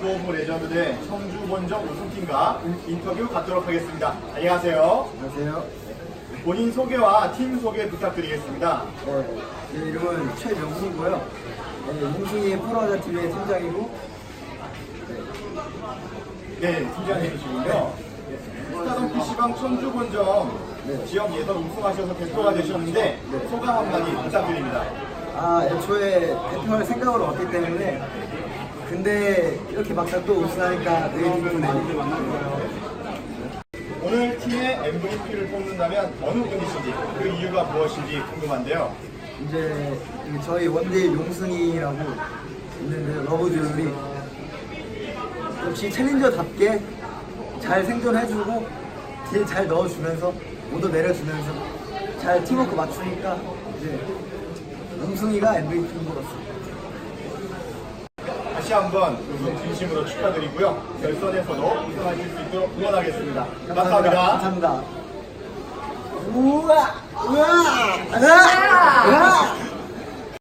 리그오브 레전드대 청주 원정 우승팀과 인터뷰 갖도록 하겠습니다. 안녕하세요. 안녕하세요. 본인 소개와 팀 소개 부탁드리겠습니다. 네, 제 이름은 최명훈이고요. 네, 몽순이 프로하자 TV의 팀장이고, 네, 팀장님이시군요. 스타덤 PC방 청주 원정 네. 지역 예선 우승하셔서 대표가 되셨는데 소감 한마디 부탁드립니다. 아, 애초에 대표할 생각으로 왔기 때문에, 근데 이렇게 막상 또 우승하니까 되게 기쁘네요. 오늘 팀의 MVP를 뽑는다면 어느 분이신지 그 이유가 무엇인지 궁금한데요. 이제 그 저희 원딜 용승이라고 있는데, 러브듀얼이 역시 챌린저답게 잘 생존해주고, 딜 잘 넣어주면서, 모두 내려주면서, 잘 팀워크 맞추니까, 이제 용승이가 MVP인 것 같습니다. 다시 한번 우승 진심으로 축하드리고요. 결선에서도 우승하실 수 있도록 응원하겠습니다. 감사합니다. 감사합니다. 우와! 우와! 우와! 우와!